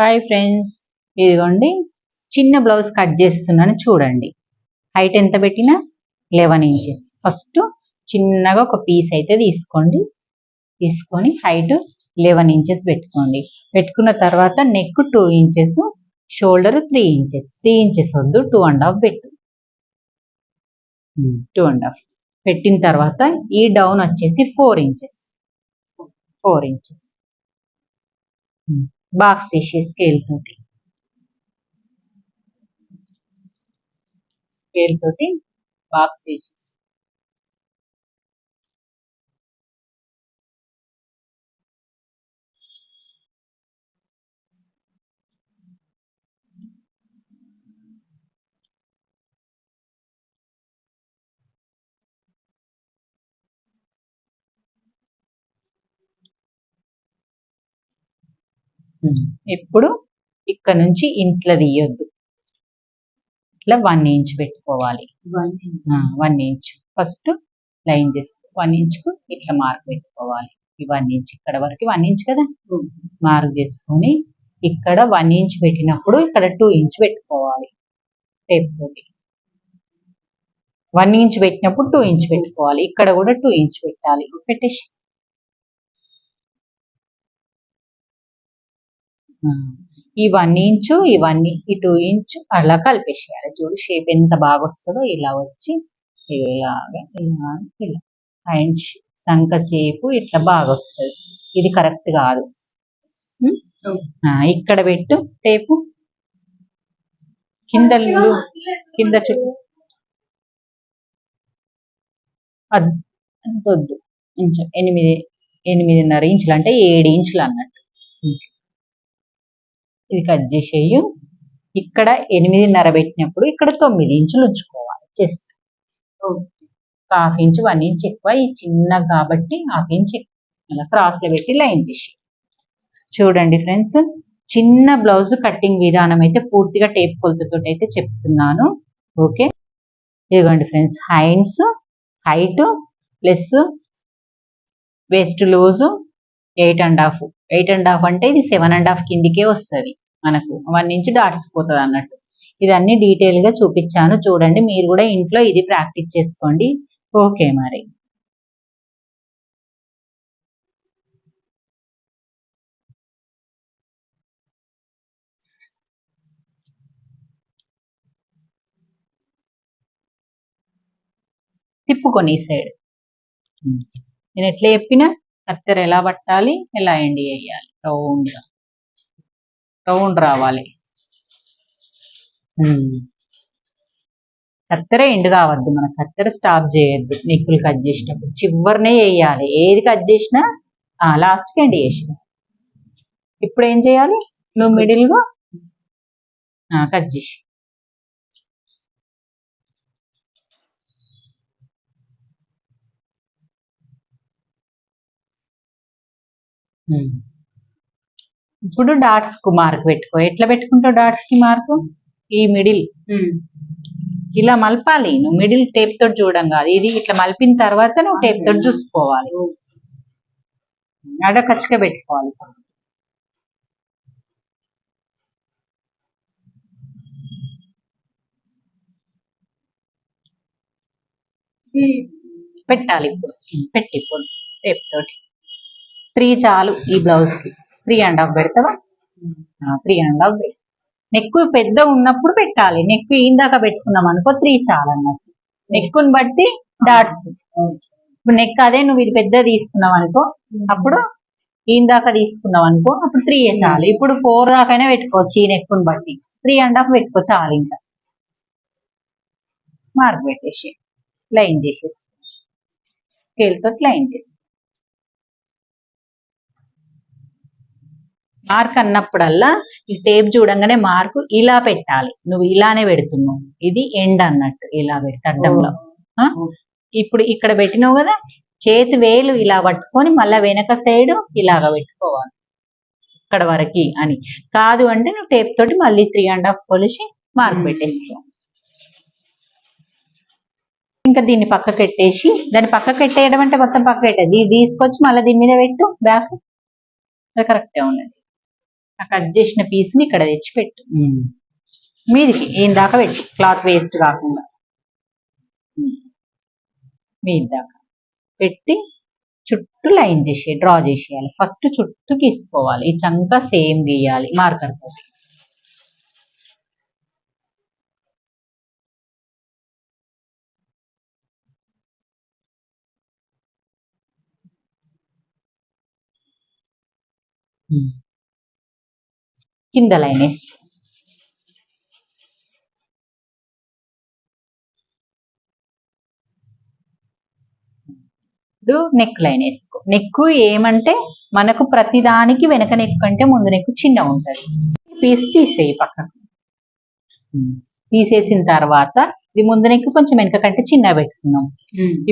Hi friends ఇదిగోండి. చిన్న blouse cut చేస్తున్నాను చూడండి. హైట్ ఎంత పెట్టినా? లెవెన్ ఇంచెస్ ఫస్ట్ చిన్నగా ఒక పీస్ అయితే తీసుకోండి. తీసుకొని హైట్ లెవెన్ ఇంచెస్ పెట్టుకోండి. పెట్టుకున్న తర్వాత neck two inches shoulder three inches three inches వద్దు టూ అండ్ హాఫ్ పెట్టు. టూ అండ్ హాఫ్ పెట్టిన తర్వాత ఈ డౌన్ వచ్చేసి four inches four inches box తీసి స్కేల్ తోటి స్కేల్ తోటి బాక్స్ తీసి ఇప్పుడు ఇక్కడ నుంచి ఇంట్లో తీయొద్దు. ఇట్లా వన్ ఇంచ్ పెట్టుకోవాలి. వన్ ఇంచ్ ఫస్ట్ లైన్ చేసుకో వన్ ఇంచ్కు ఇట్లా మార్క్ పెట్టుకోవాలి. ఈ వన్ ఇంచ్ ఇక్కడ వరకు వన్ ఇంచ్ కదా? మార్క్ చేసుకొని ఇక్కడ వన్ ఇంచ్ పెట్టినప్పుడు ఇక్కడ టూ ఇంచ్ పెట్టుకోవాలి. టేప్ తోటి. వన్ ఇంచ్ పెట్టినప్పుడు టూ ఇంచ్ పెట్టుకోవాలి. ఇక్కడ కూడా టూ ఇంచ్ పెట్టాలి. పెట్టేసి ఈ వన్ ఇంచు ఈ వన్ ఈ టూ ఇంచ్ అలా కలిపేసేయాలి. చూడు షేప్ ఎంత బాగా వస్తుందో ఇలా వచ్చి ఇలాగా ఇలా ఇలా. అండ్ సంక షేపు ఇట్లా బాగా వస్తుంది ఇది కరెక్ట్ కాదు. ఇక్కడ పెట్టు టేపు కింద కింద చుట్టూ వద్దు. ఇంచు ఎనిమిది ఎనిమిదిన్నర ఇంచులు అంటే ఏడు ఇంచులు అన్నట్టు. ఇది కట్ చేసేయు. ఇక్కడ ఎనిమిదిన్నర పెట్టినప్పుడు ఇక్కడ తొమ్మిది ఇంచులు ఉంచుకోవాలి just half inch one inch ఎక్కువ ఈ చిన్న కాబట్టి హాఫ్ ఇంచ్ అలా క్రాస్లో పెట్టి లైన్ చేసి చూడండి ఫ్రెండ్స్ చిన్న బ్లౌజ్ కట్టింగ్ విధానం అయితే పూర్తిగా టేప్ కొలతతో అయితే చెప్తున్నాను. ఓకే. ఇదిగోండి friends Heinz height plus waist loose eight and half. Eight and half అంటే ఇది సెవెన్ అండ్ హాఫ్ కిందికే వస్తుంది. మనకు వన్ ఇంచ్ దాటిసిపోతుంది అన్నట్టు. ఇదన్నీ డీటెయిల్గా చూపించాను. చూడండి మీరు కూడా ఇంట్లో ఇది ప్రాక్టీస్ చేసుకోండి. ఓకే మరి. తిప్పుకొని ఈ సైడ్ నేను ఎట్లా చెప్పినా కత్తెర ఎలా పట్టాలి ఎలా ఎండి వేయాలి రౌండ్గా సౌండ్ రావాలి. కత్తెర ఎండు కావద్దు మన కత్తెర స్టాప్ చేయొద్దు. నిక్కులు కట్ చేసినప్పుడు చివరినే వేయాలి. ఏది కట్ చేసినా లాస్ట్కి ఎండ్ చేసిన. ఇప్పుడు ఏం చేయాలి? నువ్వు మిడిల్గా కట్ చేసి. ఉమ్. ఇప్పుడు డాట్స్కు మార్క్ పెట్టుకో. ఎట్లా పెట్టుకుంటావు డాట్స్కి మార్కు ఈ మిడిల్ ఇలా మలపాలి. నువ్వు మిడిల్ టేప్ తోటి చూడడం కాదు. ఇది ఇట్లా మలిపిన తర్వాత నువ్వు టేప్ తోటి చూసుకోవాలి. అడ పెట్టుకోవాలి. పెట్టాలి ఇప్పుడు. పెట్టి ఇప్పుడు టేప్ తోటి. త్రీ చాలు ఈ బ్లౌజ్కి. త్రీ అండ్ హాఫ్ పెడతావా? త్రీ అండ్ హాఫ్ నెక్ పెద్ద ఉన్నప్పుడు పెట్టాలి. నెక్ ఇందాక పెట్టుకున్నాం అనుకో త్రీ చాలు అన్నట్టు నెక్కుని బట్టి డాట్స్ ఇప్పుడు నెక్ అదే నువ్వు ఇది పెద్ద తీసుకున్నావు అనుకో అప్పుడు ఇందాక తీసుకున్నావు అనుకో అప్పుడు త్రీ చాలు. ఇప్పుడు ఫోర్ దాకానే పెట్టుకోవచ్చు ఈ నెక్కుని బట్టి. త్రీ అండ్ హాఫ్ పెట్టుకో చాలు ఇంకా. మార్క్ పెట్టేసి. లైన్ చేసేసి. స్కేల్ తోటి లైన్ చేసి మార్క్ అన్నప్పుడల్లా ఈ టేప్ చూడంగానే మార్కు ఇలా పెట్టాలి. నువ్వు ఇలానే పెడుతున్నావు. ఇది ఎండ్ అన్నట్టు ఇలా పెట్టి అడ్డంలో? ఇప్పుడు ఇక్కడ పెట్టినావు కదా చేతి వేలు ఇలా పట్టుకొని మళ్ళా వెనక సైడ్ ఇలాగ పెట్టుకోవాలి. ఇక్కడ వరకు అని. కాదు అంటే నువ్వు టేప్ తోటి మళ్ళీ త్రీ అండ్ హాఫ్ కొలిసి మార్క్ పెట్టేసుకో. ఇంకా దీన్ని పక్కకు పెట్టేసి దాన్ని పక్కకు పెట్టేయడం అంటే మొత్తం పక్క పెట్టేది తీసుకొచ్చి మళ్ళీ దీని మీద పెట్టు బ్యాక్. కరెక్టే ఉన్నది ఆ కట్ చేసిన పీస్ని ఇక్కడ తెచ్చి పెట్టు ఉమ్. మీదికి ఏం దాకా పెట్టు? క్లాత్ వేస్ట్ కాకుండా. మీది దాకా. పెట్టి చుట్టూ లైన్ చేసి డ్రా చేసేయాలి. ఫస్ట్ చుట్టూ గీసుకోవాలి. ఈ చంక సేమ్ గీయాలి మార్కర్ తోటి. ఉమ్. కింద లైన్ వేసి ఇప్పుడు నెక్ లైన్ వేసుకో. నెక్ ఏమంటే మనకు ప్రతి దానికి వెనక నెక్ కంటే ముందు నెక్ చిన్న ఉంటది. పీస్ తీసేయి పక్కకు. తీసేసిన తర్వాత ఇది ముందు నెక్ కొంచెం వెనక కంటే చిన్న పెట్టుకున్నాం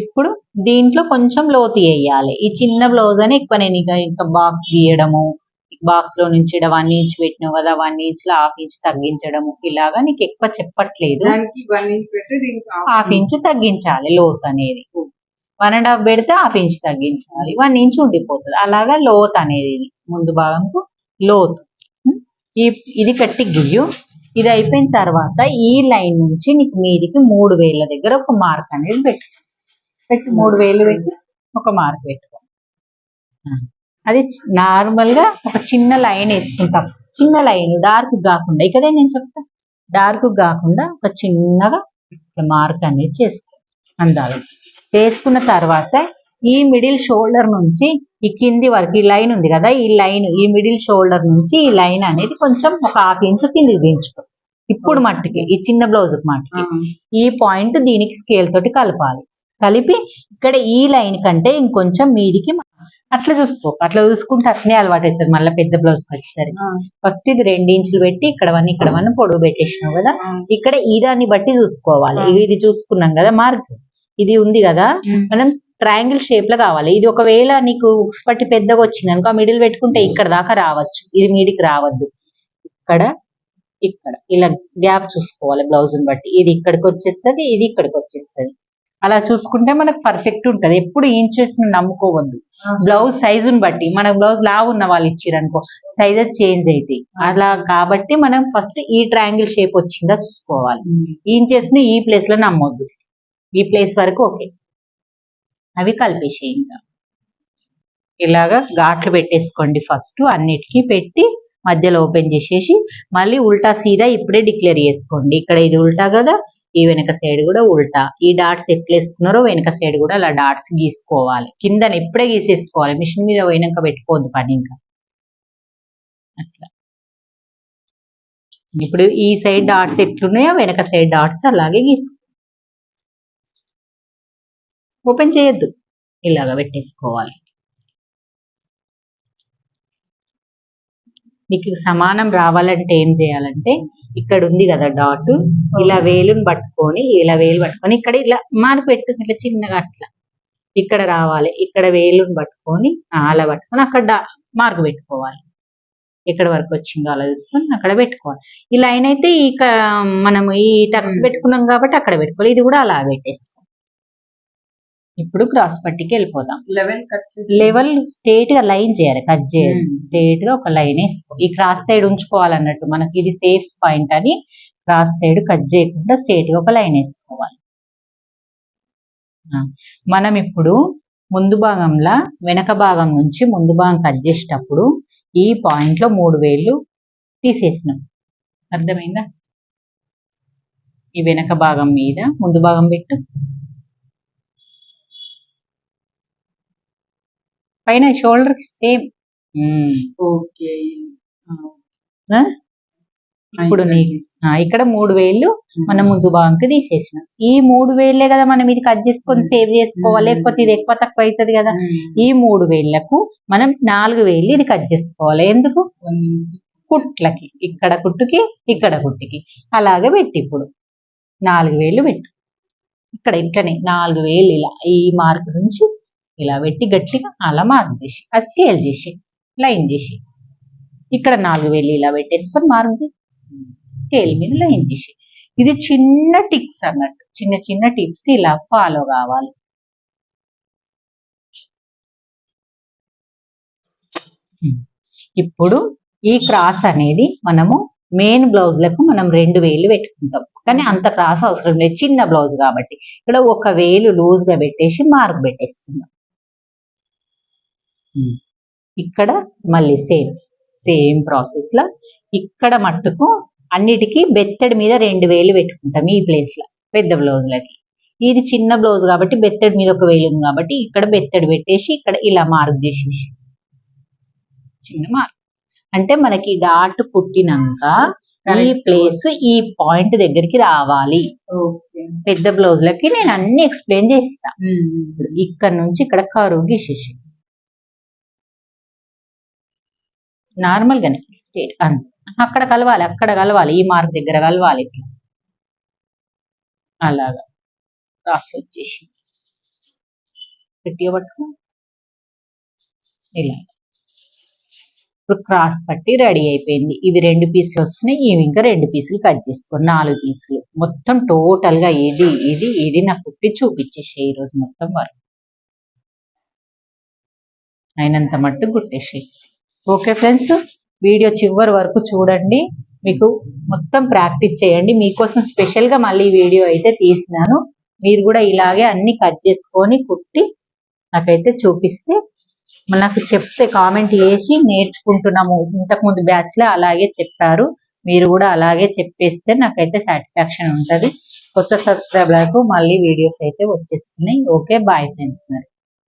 ఇప్పుడు దీంట్లో కొంచెం లోతు వేయాలి. ఈ చిన్న బ్లౌజ్ అని ఎక్కువ నేను ఇక ఇంకా బాక్స్ గీయడము బాక్స్లో నుంచి వన్ ఇంచ్ పెట్టినావు కదా వన్ ఇంచ్లో హాఫ్ ఇంచ్ తగ్గించడము. ఇలాగా నీకు ఎక్కువ చెప్పట్లేదు. దానికి వన్ ఇంచ్ పెట్టి దీనికి హాఫ్ ఇంచ్ తగ్గించాలి లోత్ అనేది. వన్ అండ్ హాఫ్ పెడితే హాఫ్ ఇంచ్ తగ్గించాలి. వన్ ఇంచ్ ఉండిపోతుంది. అలాగా లోత్ అనేది ఇది. ముందు భాగంకు లోతు. ఇది పెట్టి గియ్యు ఇది అయిపోయిన తర్వాత ఈ లైన్ నుంచి నీకు మీదికి మూడు వేల దగ్గర ఒక మార్క్ అనేది పెట్టు పెట్టి మూడు వేలు పెట్టి ఒక మార్క్ పెట్టుకో. అది నార్మల్గా ఒక చిన్న లైన్ వేసుకుంటాం. చిన్న లైన్ డార్క్ కాకుండా ఇక్కడే నేను చెప్తా. డార్క్ కాకుండా ఒక చిన్నగా మార్క్ అనేది చేసుకో అందాలి. వేసుకున్న తర్వాత ఈ మిడిల్ షోల్డర్ నుంచి ఈ కింది వరకు ఈ లైన్ ఉంది కదా ఈ లైన్ ఈ మిడిల్ షోల్డర్ నుంచి ఈ లైన్ అనేది కొంచెం ఒక హాఫ్ ఇంచ్ కిందికి దించుకో. ఇప్పుడు మట్టుకి ఈ చిన్న బ్లౌజ్ మట్టుకి. ఈ పాయింట్ దీనికి స్కేల్ తోటి కలపాలి. కలిపి ఇక్కడ ఈ లైన్ కంటే ఇంకొంచెం మీదికి అట్లా చూసుకో. అట్లా చూసుకుంటే అట్నే అలవాటు అవుతుంది మళ్ళీ పెద్ద బ్లౌజ్ వచ్చేసరికి ఫస్ట్ ఇది రెండు ఇంచులు పెట్టి ఇక్కడ వన్ ఇక్కడ వన్ పొడవు పెట్టేసినావు కదా? ఇక్కడ ఈ దాన్ని బట్టి చూసుకోవాలి. ఇది- ఇది చూసుకున్నాం కదా మార్క్? ఇది ఉంది కదా? మనం ట్రయాంగిల్ షేప్లో కావాలి. ఇది ఒకవేళ నీకు పట్టి పెద్దగా వచ్చింది అనుకో మిడిల్ పెట్టుకుంటే ఇక్కడ దాకా రావచ్చు. ఇది మీదికి రావద్దు. ఇక్కడ ఇక్కడ. ఇలా గ్యాప్ చూసుకోవాలి బ్లౌజ్ బట్టి. ఇది ఇక్కడికి వచ్చేస్తుంది ఇది ఇక్కడికి వచ్చేస్తుంది. అలా చూసుకుంటే మనకు పర్ఫెక్ట్ ఉంటది. ఎప్పుడు ఇంచెస్ను నమ్ముకోవద్దు. బ్లౌజ్ సైజుని బట్టి మన బ్లౌజ్ లావు ఉన్న వాళ్ళు ఇచ్చారనుకో సైజెస్ చేంజ్ అవుతాయి అలా కాబట్టి మనం ఫస్ట్ ఈ ట్రయాంగిల్ షేప్ వచ్చిందా చూసుకోవాలి. ఇంచెస్ని ఈ ప్లేస్లో నమ్మొద్దు. ఈ ప్లేస్ వరకు ఓకే. అవి కలిపేసేయి ఇంకా. ఇలాగా ఘాట్లు పెట్టేసుకోండి ఫస్ట్ అన్నిటికీ పెట్టి మధ్యలో ఓపెన్ చేసేసి మళ్ళీ ఉల్టా సీదా ఇప్పుడే డిక్లేర్ చేసుకోండి. ఇక్కడ ఇది ఉల్టా కదా ఈ వెనక సైడ్ కూడా ఉల్టా. ఈ డాట్స్ ఎట్లా వేసుకున్నారో వెనక సైడ్ కూడా అలా డాట్స్ గీసుకోవాలి. కిందన ఇప్పుడే గీసేసుకోవాలి. మిషన్ మీద పోయినాక పెట్టుకోవద్దు పని ఇంకా. అట్లా. ఇప్పుడు ఈ సైడ్ డాట్స్ ఎట్లున్నాయో వెనక సైడ్ డాట్స్ అలాగే గీసుకో ఓపెన్ చేయొద్దు. ఇలాగా పెట్టేసుకోవాలి. మీకు సమానం రావాలంటే ఏం చేయాలంటే ఇక్కడ ఉంది కదా డాట్. ఇలా వేలుని పట్టుకొని ఇలా వేలు పట్టుకొని ఇక్కడ ఇలా మార్పు పెట్టు ఇట్లా చిన్నగా అట్లా. ఇక్కడ రావాలి ఇక్కడ వేలుని పట్టుకొని అలా పట్టుకొని అక్కడ మార్క్ పెట్టుకోవాలి. ఎక్కడ వరకు వచ్చిందో అలా చూసుకొని అక్కడ పెట్టుకోవాలి. ఈ లైన్ అయితే ఈ మనము ఈ టక్స్. పెట్టుకున్నాం కాబట్టి అక్కడ పెట్టుకోవాలి. ఇది కూడా అలా పెట్టేసుకో ఇప్పుడు క్రాస్ పట్టికి వెళ్ళిపోదాం. లెవెల్ స్ట్రేట్గా లైన్ చేయాలి కట్ చేయాలి. Hmm. స్ట్రేట్గా ఒక లైన్ వేసుకో. ఈ క్రాస్ సైడ్ ఉంచుకోవాలన్నట్టు మనకి ఇది సేఫ్ పాయింట్ అని క్రాస్ సైడ్ కట్ చేయకుండా స్ట్రేట్గా ఒక లైన్ వేసుకోవాలి. మనం ఇప్పుడు ముందు భాగంలో వెనక భాగం నుంచి ముందు భాగం కట్ చేసేటప్పుడు ఈ పాయింట్లో మూడు వేలు తీసేసినాం. అర్థమైందా? ఈ వెనక భాగం మీద ముందు భాగం పెట్టు. పైన షోల్డర్కి సేమ్ ఓకే ఇప్పుడు నీ ఆ, ఇక్కడ మూడు వేలు మనం ముందు భాగంకి తీసేసినాం. ఈ మూడు వేలే కదా మనం ఇది కట్ చేసుకొని Hmm. సేవ్ చేసుకోవాలి. Hmm. లేకపోతే ఇది ఎక్కువ తక్కువ అవుతుంది కదా. ఈ మూడు వేలకు మనం నాలుగు వేలు ఇది కట్ చేసుకోవాలి. ఎందుకు? కుట్లకి. ఇక్కడ కుట్టుకి ఇక్కడ కుట్టుకి. అలాగే పెట్టి ఇప్పుడు. నాలుగు వేలు పెట్టు. ఇక్కడ ఇట్లనే నాలుగు వేలు ఇలా ఈ మార్క్ నుంచి ఇలా పెట్టి గట్టిగా అలా మార్క్ చేసి అది స్కేల్ చేసి లైన్ చేసి ఇక్కడ నాలుగు వేలు ఇలా పెట్టేసుకొని మార్క్ చేసి స్కేల్ మీద లైన్ చేసి. ఇది చిన్న టిప్స్ అన్నట్టు చిన్న చిన్న టిప్స్ ఇలా ఫాలో కావాలి. ఇప్పుడు ఈ క్రాస్ అనేది మనము మెయిన్ బ్లౌజ్లకు మనం రెండు వేలు పెట్టుకుంటాం. కానీ అంత క్రాస్ అవసరం లేదు. చిన్న బ్లౌజ్ కాబట్టి. ఇక్కడ ఒక వేలు లూజ్గా పెట్టేసి మార్క్ పెట్టేసుకుందాం. ఇక్కడ మళ్ళీ సేమ్ సేమ్ ప్రాసెస్లో ఇక్కడ మట్టుకు అన్నిటికీ బెత్తడి మీద రెండు వేలు పెట్టుకుంటాం ఈ ప్లేస్లో పెద్ద బ్లౌజ్లకి ఇది చిన్న బ్లౌజ్ కాబట్టి బెత్తడి మీద ఒక వేలు ఉంది కాబట్టి ఇక్కడ బెత్తడి పెట్టేసి ఇక్కడ ఇలా మార్క్ చేసేసి. చిన్న మార్క్ అంటే మనకి డాట్ పుట్టినాక ఈ. ప్లేస్ ఈ పాయింట్ దగ్గరికి రావాలి. పెద్ద బ్లౌజ్లకి నేను అన్ని ఎక్స్ప్లెయిన్ చేస్తా. ఇక్కడ నుంచి ఇక్కడ కరువు గీసేసి నార్మల్ గానే స్ట్రేట్ అంతే అక్కడ కలవాలి అక్కడ కలవాలి ఈ మార్క్ దగ్గర కలవాలి ఇట్లా. అలాగా. క్రాస్ వచ్చేసి గట్టిగా పట్టుకో. ఇలా. ఇప్పుడు క్రాస్ పట్టి రెడీ అయిపోయింది. ఇవి రెండు పీసులు వస్తున్నాయి ఇవి ఇంకా రెండు పీసులు కట్ చేసుకో నాలుగు పీసులు. మొత్తం టోటల్గా ఇది ఇది ఇది నాకు కుట్టి చూపించేసే ఈ రోజు మొత్తం వరకు. అయినంత మట్టు కుట్టేసి ఓకే ఫ్రెండ్స్ వీడియో చివరి వరకు చూడండి. మీకు మొత్తం ప్రాక్టీస్ చేయండి. మీకోసం స్పెషల్గా మళ్ళీ వీడియో అయితే తీసినాను. మీరు కూడా ఇలాగే అన్ని కట్ చేసుకొని కుట్టి నాకైతే చూపిస్తే నాకు చెప్తే కామెంట్ చేసి నేర్చుకుంటున్నాము. ఇంతకుముందు బ్యాచ్లో అలాగే చెప్పారు. మీరు కూడా అలాగే చెప్పేస్తే నాకైతే సాటిస్ఫాక్షన్ ఉంటుంది. కొత్త సబ్స్క్రైబర్లకు మళ్ళీ వీడియోస్ అయితే వచ్చేస్తున్నాయి. ఓకే బాయ్ ఫ్రెండ్స్ మరి